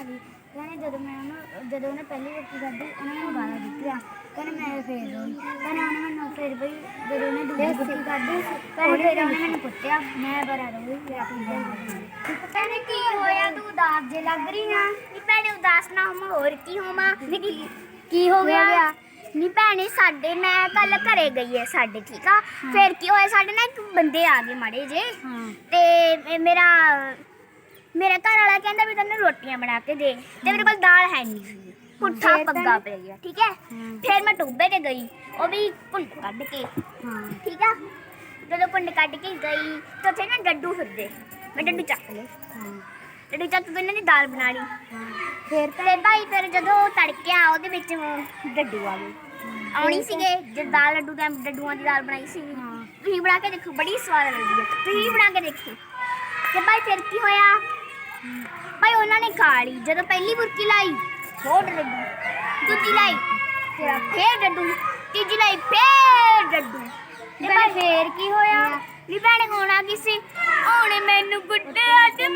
ਆ ਗਈ ਕਹਿੰਦੇ ਜਦੋਂ ਮੈਂ ਉਹਨੂੰ ਜਦੋਂ ਉਹਨੇ ਪਹਿਲੀ ਵਾਰ ਖਾਧੀ ਉਹਨੇ ਮੈਨੂੰ ਗਾਲਾਂ ਦਿੱਤੀਆਂ। ਕਹਿੰਦੇ ਮੈਂ ਫੇਰ ਰੋਈ। ਕਹਿੰਦੇ ਉਹਨੇ ਮੈਨੂੰ ਫਿਰ ਬਈ ਜਦੋਂ ਉਹਨੇ ਦੂਜੀ ਕੁੱਤੀ ਖਾਧੀ ਕਹਿੰਦੇ ਫਿਰ ਉਹਨੇ ਮੈਨੂੰ ਕੁੱਟਿਆ ਮੈਂ ਬੜਾ ਰੋਈ ਫਿਰ ਆਪਣੀ ਜਾਨ ਕਹਿੰਦੇ ਕੀ ਹੋਇਆ? ਤੂੰ ਉਦਾਸ ਜੇ ਲੱਗ ਰਹੀ ਆ? ਨੀ ਭੈਣੇ ਉਦਾਸ ਨਾ ਹੋਵਾਂ ਹੋਰ ਕੀ ਹੋਵਾਂ? ਕੀ ਹੋ ਗਿਆ? ਨੀ ਭੈਣੇ ਸਾਡੇ ਮੈਂ ਕੱਲ ਘਰੇ ਗਈ ਐ ਸਾਡੇ ਠੀਕ ਆ। ਫਿਰ ਕੀ ਹੋਇਆ? ਸਾਡੇ ਨਾਲ ਇੱਕ ਬੰਦੇ ਆ ਗਏ ਮਾੜੇ ਜੇ ਤੇ ਮੇਰਾ ਮੇਰਾ ਘਰ ਵਾਲਾ ਕਹਿੰਦਾ ਵੀ ਤੈਨੂੰ ਰੋਟੀਆਂ ਬਣਾ ਕੇ ਦੇ ਤੇ ਮੇਰੇ ਕੋਲ ਦਾਲ ਹੈ ਨਹੀਂ ਪੁੱਠਾ ਪੱਗਾ ਪੈ ਗਿਆ ਠੀਕ ਹੈ? ਫਿਰ ਮੈਂ ਟੋਬੇ ਤੇ ਗਈ ਉਹ ਵੀ ਪੁੰਡ ਕੱਢ ਕੇ ਠੀਕ ਆ? ਜਦੋਂ ਪੁੰਡ ਕੱਢ ਕੇ ਗਈ ਤਾਂ ਉੱਥੇ ਨਾ ਡੱਡੂ ਫਿਰਦੇ ਮੈਂ ਡੱਡੂ ਚੱਕ ਲਏ। ਡੱਡੂ ਚੱਕ ਕੇ ਇਹਨਾਂ ਦੀ ਦਾਲ ਬਣਾ ਲਈ। ਫਿਰ ਤੇ ਭਾਈ ਫਿਰ ਜਦੋਂ ਤੜਕਿਆ ਉਹਦੇ ਵਿੱਚ ਡੱਡੂ ਆ ਗਏ। ਆਉਣੀ ਸੀਗੇ ਜਦ ਦਾਲ ਲੱਡੂ ਦਾ ਡੱਡੂਆਂ ਦੀ ਦਾਲ ਬਣਾਈ ਸੀ ਤੁਸੀਂ ਬਣਾ ਕੇ ਦੇਖੋ ਬੜੀ ਸਵਾਦ ਲੱਗਦੀ ਹੈ। ਤੁਸੀਂ ਬਣਾ ਕੇ ਦੇਖੋ। ਤੇ ਭਾਈ ਫਿਰ ਕੀ ਹੋਇਆ? ਭਾਈ ਉਹਨਾਂ ਨੇ ਲਈ ਜਦੋਂ ਪਹਿਲੀ ਬੁਰਕੀ ਲਾਈ ਹੋਰ ਡੱਡੂ। ਦੂਜੀ ਲਾਈ ਫਿਰ ਫੇਰ ਡੱਡੂ। ਤੀਜੀ ਲਾਈ ਫੇਰ ਡੱਡੂ। ਤੇ ਭਾਈ ਫੇਰ ਕੀ ਹੋਇਆ? ਨੀ ਭੈਣੇ ਹੋਣਾ ਕੀ ਸੀ? ਉਹਨੇ ਮੈਨੂੰ ਕੁੱਟਿਆ ਤੇ